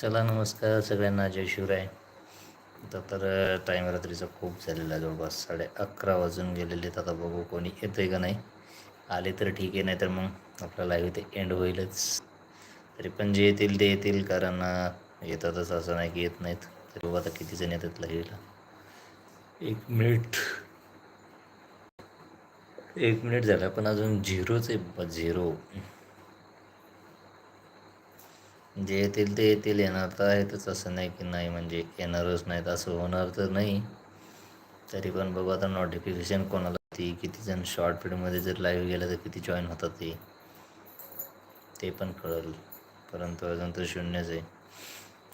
चला नमस्कार सगळ्यांना. जय शिवराय. आता तर टाईम रात्रीचा खूप झालेला आहे. जवळपास साडे अकरा वाजून गेलेले आहेत. आता बघू कोणी येतं आहे का नाही. आले तर ठीक आहे नाही तर मग आपला लाईव्ह ते एंड होईलच. तरी पण जे येतील ते येतील. कारण येतातच असं नाही की येत नाहीत. तरी बघू आता किती जण येतात लाईव्हला एक मिनिट एक मिनिट झाला पण अजून झिरोच आहे. झिरो जे येतील ते येतील येणार तर आहेतच असं नाही की नाही म्हणजे येणारच नाहीत असं होणार तर नाही. तरी पण बघू आता नोटिफिकेशन कोणाला ती किती जण शॉर्ट पिरियडमध्ये जर लाईव्ह गेलं तर किती जॉईन होतात ते. ते पण कळेल. परंतु अजून तर शून्यच आहे.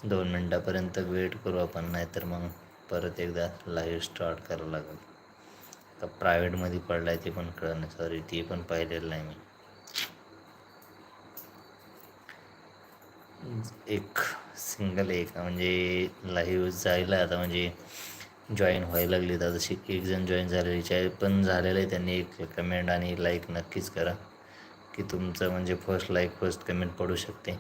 दोन मिनटापर्यंत वेट करू आपण नाहीतर मग परत एकदा लाईव्ह स्टार्ट करावं लागेल. आता प्रायव्हेटमध्ये पडला आहे ते पण कळलं नाही सॉरी ते पण पाहिलेलं नाही मी. एक सिंगल एक म्हणजे लाईव्ह जायला आता म्हणजे जॉईन व्हायला लागली तर जशी एक जण जॉईन झालेली चाय पण झालेलं आहे त्यांनी एक कमेंट आणि लाईक नक्कीच करा की तुमचं म्हणजे फर्स्ट लाईक फर्स्ट कमेंट पडू शकते.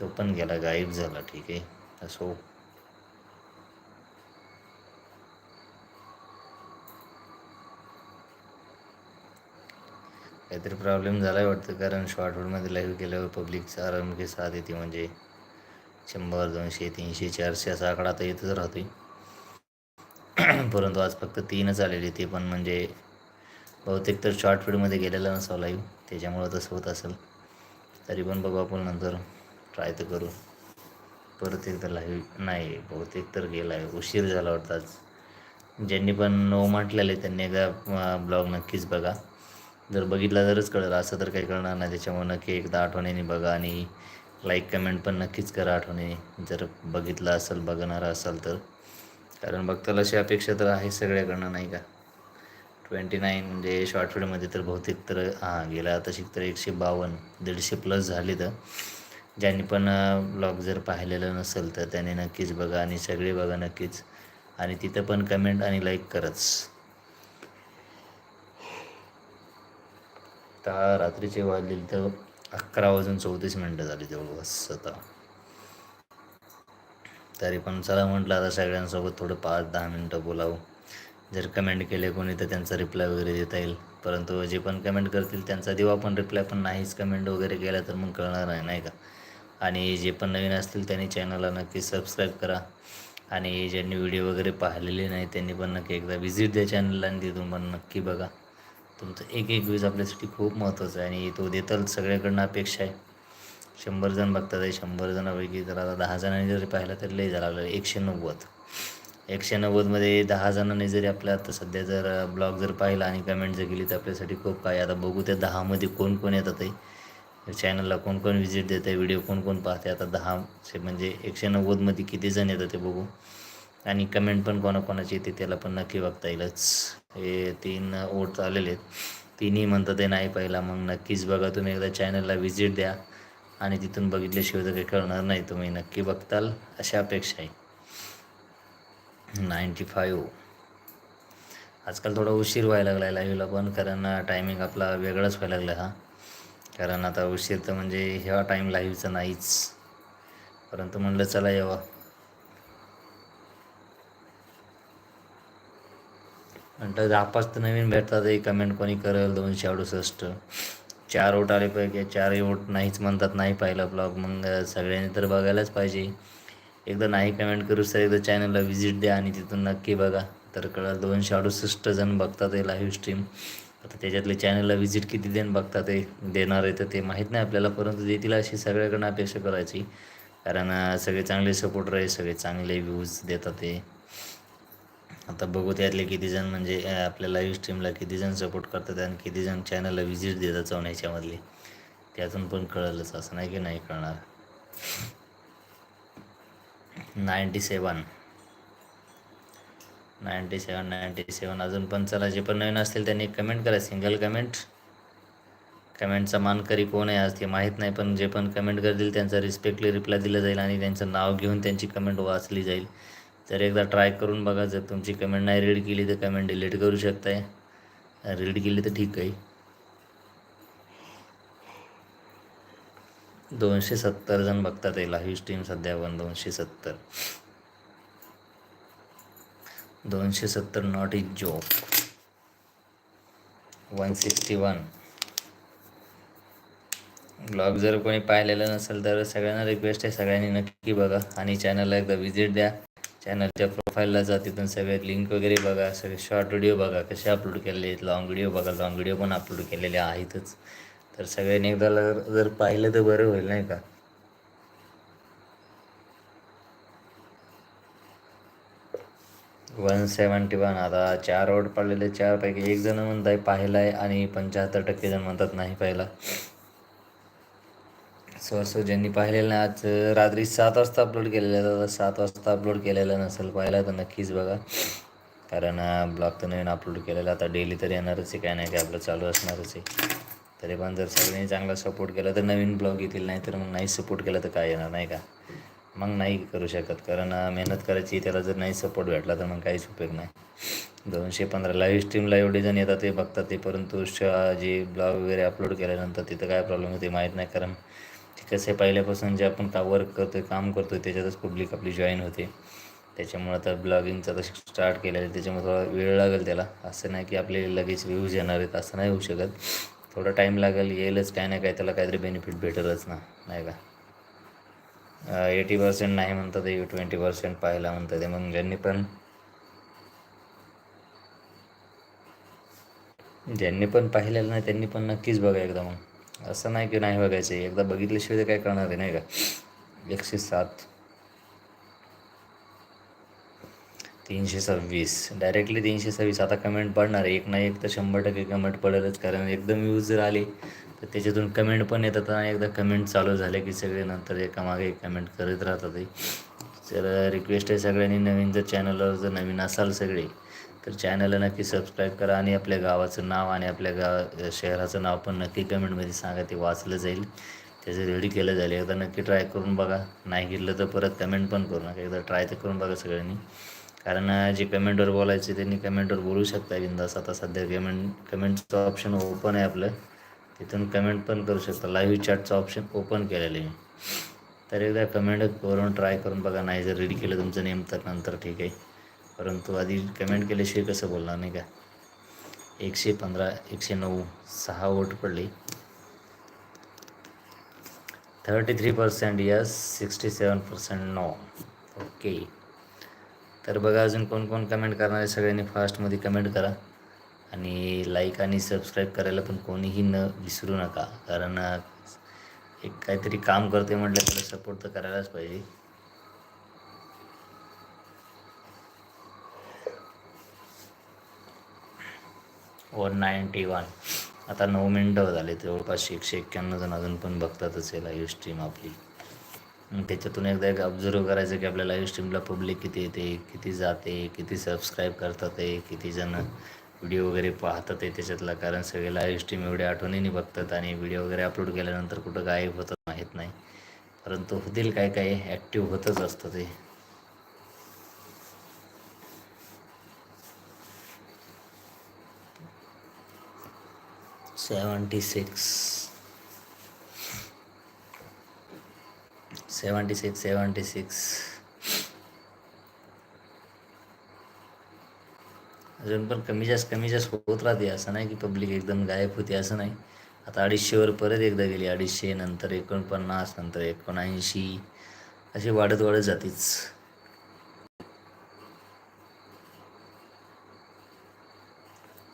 तो पण गेला गायब झाला ठीक आहे. असो काहीतरी प्रॉब्लेम झाला आहे वाटतं कारण शॉर्टवूडमध्ये लाईव्ह केल्यावर पब्लिकचा आरामकी साथ येते म्हणजे शंभर दोनशे तीनशे चारशे असा आकडा तर येतच राहतोय. परंतु आज फक्त तीनच आलेली ते पण म्हणजे बहुतेक तर शॉर्ट फीडमध्ये गेलेला नसावं लाईव्ह त्याच्यामुळं तसं होत असेल. तरी पण बघू आपण नंतर. ट्राय तर करू. परत एकदा लाईव्ह नाही बहुतेक तर गेला आहे उशीर झाला वाटतं आज. ज्यांनी पण नो म्हटलेलं आहे त्यांनी एकदा ब्लॉग नक्कीच बघा. जर बघितला तरच कळलं. असं तर काही कळणार नाही. त्याच्यामुळे नक्की एकदा आठवणीने बघा आणि लाईक कमेंट पण नक्कीच करा आठवणीने. जर बघितलं असेल बघणार असाल तर. कारण बघताल अशी अपेक्षा तर आहे सगळ्याकडनं नाही का? ट्वेंटी नाईन म्हणजे शॉर्ट फिल्ममध्ये तर बहुतेक तर हां गेला आता शिक तर एकशे बावन्न दीडशे प्लस झाले तर. ज्यांनी पण ब्लॉग जर पाहिलेलं नसेल तर त्याने नक्कीच बघा आणि सगळे बघा नक्कीच. आणि तिथं पण कमेंट आणि लाईक करच. आता रात्रीचे वाजलेले तर अकरा वाजून चौतीस मिनटं झाली जवळपास आता तरी पण चला म्हटलं आता सगळ्यांसोबत थोडं पाच दहा मिनटं बोलावं. जर कमेंट केले कोणी तर त्यांचा रिप्लाय वगैरे देता येईल. परंतु जे पण कमेंट करतील त्यांचा देऊ आपण रिप्लाय पण नाहीच. कमेंट वगैरे केला तर मग कळणार नाही नाही का? आणि जे पण नवीन असतील त्यांनी चॅनलला नक्की सबस्क्राईब करा. आणि ज्यांनी व्हिडिओ वगैरे पाहिलेले नाही त्यांनी पण नक्की एकदा व्हिजिट द्या चॅनलला आणि तिथून पण नक्की बघा. तुमचं एक एक व्ह्यूज आपल्यासाठी खूप महत्त्वाचा आहे आणि तो देताल सगळ्याकडनं अपेक्षा आहे. शंभर जण बघतात आहे शंभर जणांपैकी जर आता दहा जणांनी जरी पाहिलं तर लई झाला आपल्याला. एकशे नव्वद. एकशे नव्वदमध्ये दहा जणांनी जरी आपल्या आता सध्या जर ब्लॉग जर पाहिला आणि कमेंट जर केली तर आपल्यासाठी खूप काय आता बघू त्या दहामध्ये कोण कोण येतात आहे. चॅनलला कोण कोण व्हिजिट देत आहे व्हिडिओ कोण कोण पाहते आता दहाशे म्हणजे एकशे नव्वदमध्ये किती जण येतात ते बघू. आणि कमेंट पण कोणाकोणाची येते त्याला पण नक्की बघता येईलच. हे तीन ओट आलेले आहेत. तिन्ही म्हणतात ते नाही पाहिला मग नक्कीच बघा. तुम्ही एकदा चॅनलला व्हिजिट द्या आणि तिथून बघितल्याशिवाय तर काही कळणार नाही. तुम्ही नक्की बघताल. अशा अपेक्षा आहे. नाईंटी फाईव्ह आजकाल थोडा उशीर व्हायला लागला आहे लाईव्हला पण कारण टायमिंग आपला वेगळाच व्हायला लागला हा. कारण आता उशीर तर म्हणजे ह्या टाईम लाईव्हचा नाहीच. परंतु म्हणलं चला यावं. नंतर नापास तर नवीन भेटतात एक कमेंट कोणी करेल दोनशे अडुसष्ट. चार ओट आले पाहिजे चारही ओट नाहीच म्हणतात नाही पाहिलं ब्लॉग मग सगळ्यांनी तर बघायलाच पाहिजे. एकदा नाही कमेंट करूच तर एकदा चॅनलला व्हिजिट द्या आणि तिथून नक्की बघा. तर कळलं दोनशे अडुसष्ट जण बघतात आहे लाईव्ह स्ट्रीम आता त्याच्यातले चॅनलला व्हिजिट किती जण बघतात ते देणार आहे तर ते माहीत नाही आपल्याला परंतु देतील अशी सगळ्याकडनं अपेक्षा करायची. कारण सगळे चांगले सपोर्टर आहे सगळे चांगले व्ह्यूज देतात ते आता बघू त्यातले किती जण म्हणजे आपल्या लाईव्ह स्ट्रीमला किती जण सपोर्ट करतात आणि किती जण चॅनलला व्हिजिट देतात जाऊन ह्याच्यामधले त्यातून पण कळलंच असं नाही की नाही कळणार. Ninety seven ninety seven ninety seven अजून पण चला जे पण नवीन असतील त्यांनी कमेंट करा. सिंगल कमेंट कमेंटचा मानकरी कोण आहे आज ते माहीत नाही पण जे पण कमेंट करतील त्यांचा रिस्पेक्टली रिप्लाय दिला जाईल आणि त्यांचं नाव घेऊन त्यांची कमेंट वाचली जाईल. तर एकदा ट्राय करून बघा जर तुमची कमेंट नाही रीड केली तर कमेंट डिलीट करू शकताय. रीड केली तर ठीक आहे. दोनशे सत्तर जण बघतात आहे लाईव्ह स्ट्रीम सध्या पण दोनशे सत्तर. दोनशे सत्तर not is joke one sixty one blog जर कोणी पाहिलेलं नसेल तर सगळ्यांना रिक्वेस्ट आहे. सगळ्यांनी नक्की बघा. आणि चॅनलला एकदा व्हिजिट द्या. चॅनलच्या प्रोफाईलला जा तिथून सगळे लिंक वगैरे बघा सगळे शॉर्ट व्हिडिओ बघा कसे अपलोड केलेले आहेत लॉंग व्हिडिओ बघा लॉंग व्हिडिओ पण अपलोड केलेले आहेतच. तर सगळ्यांनी एकदा जर पाहिलं तर बरं होईल नाही का? वन सेवन्टी वन आता चार ओट पडलेले चारपैकी एक जण म्हणत आहे पाहिला आहे आणि पंच्याहत्तर टक्के जण म्हणतात नाही पाहिला. सो ज्यांनी पाहिलेलं नाही आज रात्री सात वाजता अपलोड केलेलं आहे. सात वाजता अपलोड केलेलं नसेल पाहिला तर नक्कीच बघा. कारण ब्लॉग तर नवीन अपलोड केलेला आता डेली तर येणारच आहे. काय नाही काय आपलं चालू असणारच आहे. तरी पण जर सगळ्यांनी चांगला सपोर्ट केला तर नवीन ब्लॉग येतील. नाही तर मग नाही सपोर्ट केला तर काय येणार नाही का? मग नाही करू शकत. कारण मेहनत करायची त्याला जर नाही सपोर्ट भेटला तर मग काहीच उपयोग नाही. दोनशे पंधरा लाईव्ह स्ट्रीमला एवढे जण येतात ते बघतात ते. परंतु श जे ब्लॉग वगैरे अपलोड केल्यानंतर तिथं काय प्रॉब्लेम होते माहीत नाही. कारण कसं आहे पहिल्यापासून जे आपण का वर्क करतो आहे काम करतो आहे त्याच्यातच पब्लिक आपली जॉईन होते. त्याच्यामुळं आता ब्लॉगिंगचं तसं स्टार्ट केलेलं आहे. त्याच्यामुळे थोडा वेळ लागेल त्याला. असं नाही की आपले लगेच व्ह्यूज येणार आहेत असं नाही होऊ शकत. थोडा टाईम लागेल येईलच. काय नाही काय त्याला काहीतरी बेनिफिट भेटेलच ना नाही का? एटी पर्सेंट नाही म्हणतात ते ट्वेंटी पर्सेंट पाहायला म्हणतात ते. मग ज्यांनी पण ज्यांनी पण पाहिलेलं नाही त्यांनी पण नक्कीच बघा एकदा मग. असं नाही की नाही बघायचं. आहे एकदा बघितल्याशिवाय काय करणार आहे नाही का? एकशे सात. तीनशे सव्वीस. डायरेक्टली तीनशे सव्वीस. आता कमेंट पडणार आहे. एक ना एक तर शंभर टक्के कमेंट पडेलच. कारण एकदम यूज जर आली तर त्याच्यातून कमेंट पण येतात आणि एकदा कमेंट चालू झाले की सगळे नंतर एकामागे मागे कमेंट करत राहतात. तर रिक्वेस्ट आहे सगळ्यांनी नवीन जर चॅनलवर जर नवीन असाल सगळे तर चॅनलला नक्की सबस्क्राईब करा आणि आपल्या गावाचं नाव आणि आपल्या गाव शहराचं नाव पण नक्की कमेंटमध्ये सांगा ते वाचलं जाईल. त्याचं रेडी केलं जाईल. एकदा नक्की ट्राय करून बघा. नाही घेतलं तर परत कमेंट पण करू नका. एकदा ट्राय तर करून बघा सगळ्यांनी. कारण जे कमेंटवर बोलायचे त्यांनी कमेंटवर बोलू शकता बिंदास. आता सध्या कमेंट कमेंटचं ऑप्शन ओपन आहे आपलं. तिथून कमेंट पण करू शकता. लाईव्ह चॅटचं ऑप्शन ओपन केलेलं आहे. तर एकदा कमेंट करून ट्राय करून बघा. नाही जर रेडी केलं तुमचं नेम तर नंतर ठीक आहे. परंतु आधी कमेंट केल्याशिवाय कसं बोलणार नाही का? एकशे पंधरा एकशे नऊ सहा वोट पडले. Thirty three percent yes sixty seven percent no okay तर बघा अजून कोण कोण कमेंट करणार आहे सगळ्यांनी फास्टमध्ये कमेंट करा. आणि लाईक आणि सबस्क्राईब करायला पण कोणीही न विसरू नका. कारण एक काहीतरी काम करते म्हटलं तर सपोर्ट तर करायलाच पाहिजे. वन नाईन्टी वन आता नऊ मिनटं झाले जवळपास एकशे एक्क्याण्णव जण अजून पण बघतातच आहे लाईव्ह स्ट्रीम आपली. त्याच्यातून एकदा एक ऑब्झर्व करायचं की आपल्या लाईव्ह स्ट्रीमला पब्लिक किती येते किती जाते किती सबस्क्राईब करतात आहे किती जण व्हिडिओ वगैरे पाहतात आहे त्याच्यातला. कारण सगळे लाईव्ह स्ट्रीम एवढे आठवणीने बघतात आणि व्हिडिओ वगैरे अपलोड केल्यानंतर कुठं गायब होतं माहीत नाही. परंतु होतील काय काय ॲक्टिव्ह होतच असतं ते. Seventy six. Seventy six seventy six. अजून पण कमी जास्त कमी जास्त होत राहते असं नाही की पब्लिक एकदम गायब होते असं नाही. आता अडीचशेवर परत एकदा गेली अडीचशे नंतर एकोणपन्नास नंतर एकोणऐंशी. अशी वाढत वाढत जातेच.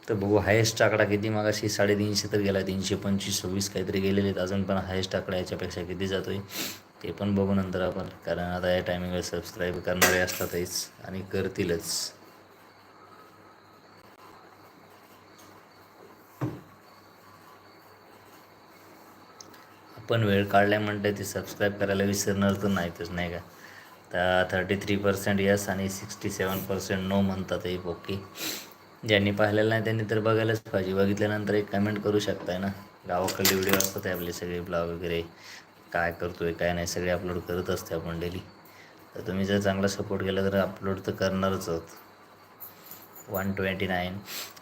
तर बघू हायेस्ट आकडा किती? मागाशी साडेतीनशे तर गेला तीनशे पंचवीस सव्वीस काहीतरी गेलेले आहेत. अजून पण हायेस्ट आकडा याच्यापेक्षा किती जातो आहे ते पण बघू नंतर आपण. कारण आता या टायमिंगला सबस्क्राईब करणारे असतातच आणि करतीलच. आपण वेळ काढल्या म्हणते ते सबस्क्राईब करायला विसरणार तर नाहीतच नाही का? तर थर्टी थ्री पर्सेंट यस आणि सिक्स्टी सेवन पर्सेंट नो म्हणतात ओके ज्यांनी पाहिलेलं नाही त्यांनी तर बघायलाच पाहिजे. बघितल्यानंतर एक कमेंट करू शकताय ना? गावाकडले व्हिडिओ असतात आपले सगळे ब्लॉग वगैरे. काय करतो आहे काय नाही सगळे अपलोड करत असते आपण डेली तर तुम्ही जर चांगला सपोर्ट केला तर अपलोड तर करणारच आहोत. वन ट्वेंटी नाईन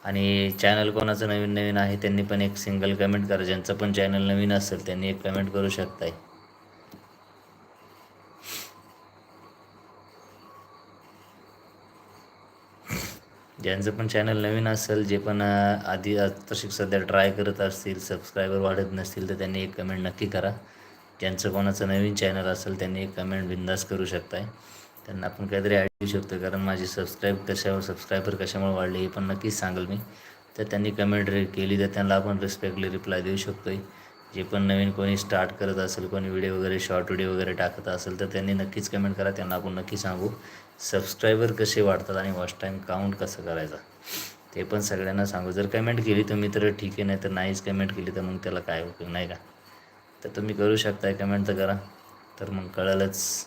आणि चॅनल कोणाचं नवीन नवीन आहे त्यांनी पण एक सिंगल कमेंट करा. ज्यांचं पण चॅनल नवीन असेल त्यांनी एक कमेंट करू शकताय. ज्यांचं पण चॅनल नवीन असेल जे पण आधी तशी सध्या ट्राय करत असतील सबस्क्रायबर वाढत नसतील तर त्यांनी एक कमेंट नक्की करा. ज्यांचं कोणाचं नवीन चॅनल असेल त्यांनी एक कमेंट बिंदास करू शकताय. त्यांना आपण काहीतरी ॲड देऊ शकतो कारण माझी सबस्क्राईब कशावर सबस्क्रायबर कशामुळे वाढले हे पण नक्कीच सांगेल मी. तर त्यांनी कमेंट केली तर त्यांना आपण रिस्पेक्टली रिप्लाय देऊ शकतो आहे जे पण नवीन कोणी स्टार्ट करत असेल कोणी व्हिडिओ वगैरे शॉर्ट व्हिडिओ वगैरे टाकत असेल तर त्यांनी नक्कीच कमेंट करा. त्यांना आपण नक्की सांगू. सबस्क्रायबर कसे वाढतात आणि वॉच टाईम काउंट कसं करायचा? ते पण सगळ्यांना सांगू. जर कमेंट केली तुम्ही तर ठीक आहे नाही तर नाहीच कमेंट केली तर मग त्याला काय उपयोग? नाही का? तर तुम्ही करू शकताय. कमेंट तर करा. तर मग कळलंच.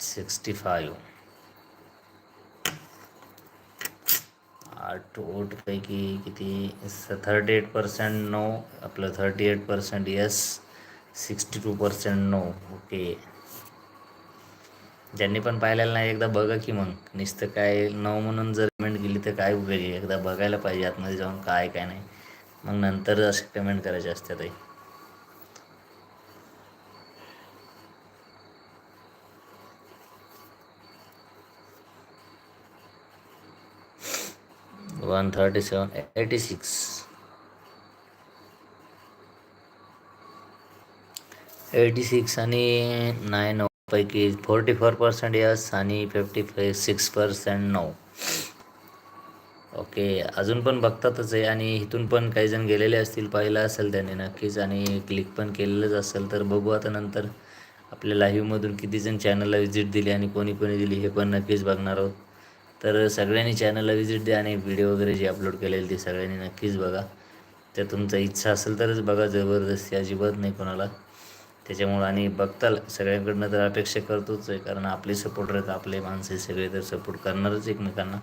सिक्स्टी फाईव्ह आठपैकी किती किती? थर्टी एट पर्सेंट नो आपलं thirty eight percent yes sixty two percent no okay ज्यांनी पण पाहिलेलं नाही एकदा बघा की मग. नुसतं काय नो म्हणून जर पेमेंट गेली तर काय उपयोग? आहे एकदा बघायला पाहिजे आतमध्ये जाऊन काय काय नाही. मग नंतर असे कमेंट करायचे असते ताई one thirty seven eighty six eighty six आणि नाईन oh पैकी फोर्टी फोर पर्सेंट यस आणि fifty five six percent no okay अजून पण बघतातच आहे आणि इथून पण काही जण गेलेले असतील पाहिलं असेल त्याने नक्कीच आणि क्लिक पण केलेलंच असेल तर बघू आता नंतर आपल्या लाईव्हमधून किती जण चॅनलला व्हिजिट दिली आणि कोणी कोणी दिली हे पण नक्कीच बघणार आहोत. तर सगळ्यांनी चॅनलला व्हिजिट द्या आणि व्हिडिओ वगैरे जे अपलोड केलेले ते सगळ्यांनी नक्कीच बघा. त्या तुमचा इच्छा असेल तरच बघा जबरदस्ती अजिबात नाही कोणाला. त्याच्यामुळं आणि बघताल सगळ्यांकडनं तर अपेक्षा करतोच आहे कारण आपले सपोर्टर आहेत आपले माणसे सगळे तर सपोर्ट करणारच एकमेकांना.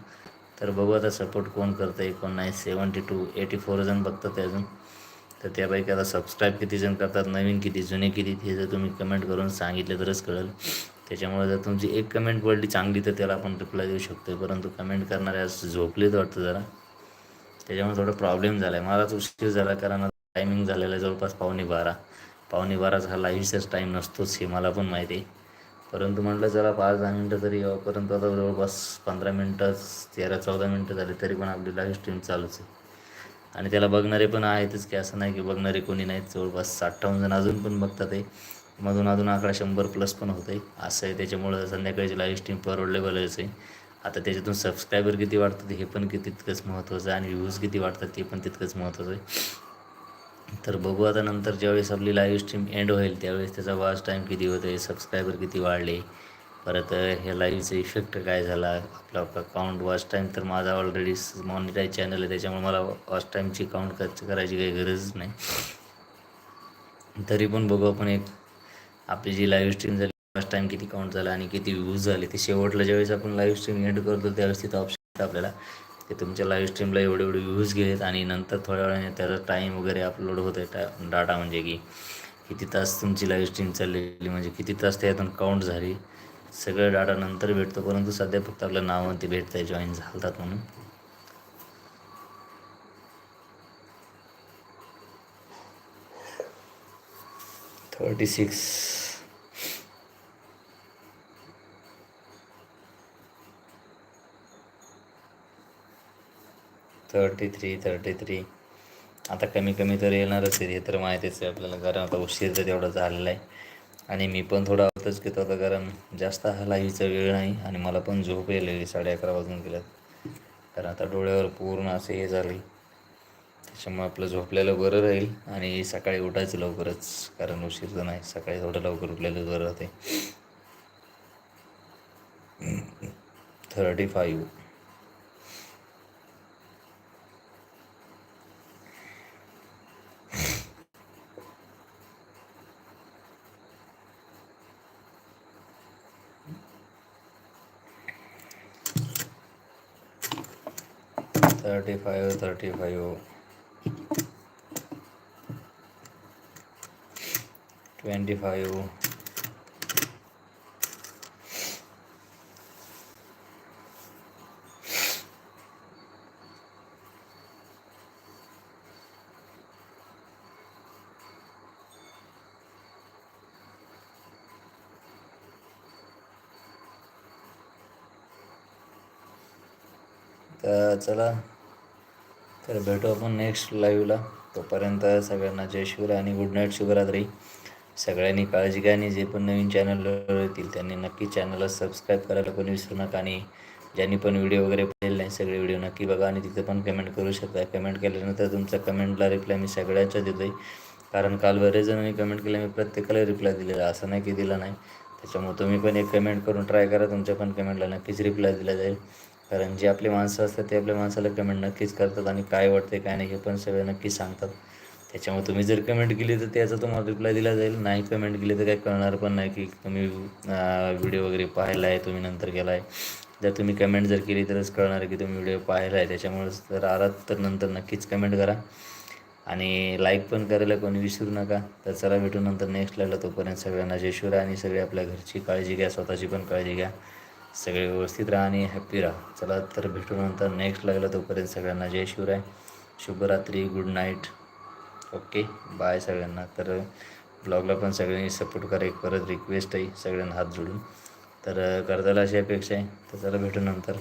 तर बघू आता सपोर्ट कोण करतं आहे कोण नाही. सेवन्टी टू एटी फोर जण बघतात अजून. तर त्यापैकी आता सबस्क्राईब किती जण करतात नवीन किती जुने किती हे जर तुम्ही कमेंट करून सांगितलं तरच कळेल. त्याच्यामुळे जर तुमची एक कमेंट पडली चांगली तर त्याला आपण रिप्लाय देऊ शकतो परंतु कमेंट करणारे झोपलेत वाटतं जरा. त्याच्यामुळे थोडा प्रॉब्लेम झाला आहे मलाच उशीर झाला कारण टायमिंग झालेला आहे जवळपास पावणे बारा. पावणे बाराचा हा लाईव्हचाच टाईम नसतोच हे मला पण माहिती आहे. परंतु म्हटलं चला पाच दहा मिनटं तरी यावं. परंतु आता जवळपास पंधरा मिनटं तेरा चौदा मिनटं झाली तरी पण आपली लाईव्ह स्ट्रीम चालूच आहे. आणि त्याला बघणारे पण आहेतच की असं नाही की बघणारे कोणी नाहीत. जवळपास अठ्ठावन्न जण अजून पण बघतात आहे मधून अजून आकडा शंभर प्लस पण होतं आहे असं आहे त्याच्यामुळं संध्याकाळची लाईव्ह स्ट्रीम परवडलेबलच आहे. आता त्याच्यातून सबस्क्रायबर किती वाढतात हे पण किती तितकंच महत्त्वाचं आहे. आणि व्ह्यूज किती वाढतात ते पण तितकंच महत्त्वाचं आहे. तर बघू आता नंतर ज्यावेळेस आपली लाईव्ह स्ट्रीम एंड होईल त्यावेळेस त्याचा वॉच टाईम किती होतं आहे सबस्क्रायबर किती वाढले. परत हे लाईव्हचा इफेक्ट काय झाला आपला अकाउंट वॉच टाईम तर माझा ऑलरेडी मॉनिटाईज चॅनल आहे त्याच्यामुळे मला वॉच टाईमची काउंट करायची काही गरजच नाही. तरी पण बघू आपण एक आपली जी लाईव्ह स्ट्रीम झाली फर्स्ट टाईम किती काउंट झाला आणि किती व्ह्यूज झाले ते शेवटला ज्यावेळेस आपण लाईव्ह स्ट्रीम एंड करतो त्यावेळेस तिथं ऑप्शन येतं आपल्याला. की तुमच्या लाईव्ह स्ट्रीमला एवढे एवढे व्ह्यूज गेलेत आणि नंतर थोड्या वेळाने त्याचा टाईम वगैरे अपलोड होत आहे टा डाटा म्हणजे की किती तास तुमची लाईव्ह स्ट्रीम चाललेली म्हणजे किती तास त्यातून काउंट झाली सगळं डाटा नंतर भेटतो परंतु सध्या फक्त आपलं नाव ते भेटत आहे जॉईन झालतात म्हणून. Thirty six thirty three thirty three आता कमी कमी तर येणारच आहे हे तर माहितीच आहे आपल्याला. कारण आता उशीर तर तेवढा झालेला आहे. आणि मी पण थोडा आताच घेतो होता कारण जास्त हा लाईव्हचा वेळ नाही आणि मला पण झोप येलेली साडे अकरा वाजून गेल्यात. कारण आता डोळ्यावर पूर्ण असे हे झाले त्याच्यामुळे आपलं झोपलेलं बरं राहील आणि सकाळी उठायचं लवकरच कारण उशीर तर नाही. सकाळी थोडं लवकर उठलेलं बरं राहते thirty five thirty five thirty five twenty five तर चला तर भेटू आपण नेक्स्ट लाईव्हला तोपर्यंत सगळ्यांना जय शिवराय आणि गुड नाईट शिवरात्री सगळ्यांनी काळजी घ्या आणि जे पण नवीन चॅनल येतील त्यांनी नक्की चॅनलला सबस्क्राईब करायला कोणी विसरू नका आणि ज्यांनी पण व्हिडिओ वगैरे पाहिलेले नाही सगळे व्हिडिओ नक्की बघा आणि तिथे पण कमेंट करू शकता. कमेंट केल्यानंतर तुमच्या कमेंटला रिप्लाय मी सगळ्यांच्या देतो आहे कारण काल बरेच जणांनी कमेंट केलं मी प्रत्येकाला रिप्लाय दिलेला असं नाही की दिला नाही. त्याच्यामुळे तुम्ही पण एक कमेंट करून ट्राय करा. तुमच्या पण कमेंटला नक्कीच रिप्लाय दिला जाईल. कारण जे आपले माणसं असतात ते आपल्या माणसाला कमेंट नक्कीच करतात आणि काय वाटते काय नाही हे पण सगळे नक्की सांगतात. त्याच्यामुळे तुम्ही जर कमेंट केली तर त्याचा तुम्हाला रिप्लाय दिला जाईल. नाही कमेंट केली तर काही कळणार पण नाही की तुम्ही व्हिडिओ वगैरे पाहिला आहे तुम्ही नंतर केला आहे जर तुम्ही कमेंट जर केली तरच कळणार आहे की तुम्ही व्हिडिओ पाहिला आहे त्याच्यामुळे जर आलात तर नंतर नक्कीच कमेंट करा. आणि लाईक पण करायला कोणी विसरू नका. तर चला भेटू नंतर नेक्स्ट लाईला तोपर्यंत सगळ्यांना जय शिवरा आणि सगळे आपल्या घरची काळजी घ्या स्वतःची पण काळजी घ्या. सगळे व्यवस्थित राहा आणि हॅप्पी राहा. चला तर भेटू नंतर नेक्स्ट लाईव्हला तोपर्यंत सगळ्यांना जय शिवराय. शुभरात्री गुड नाईट ओके बाय सगळ्यांना. तर ब्लॉगला पण सगळ्यांनी सपोर्ट करा. एक परत रिक्वेस्ट आहे सगळ्यांना हात जोडून. तर करताला अशी अपेक्षा आहे. तर चला भेटू नंतर.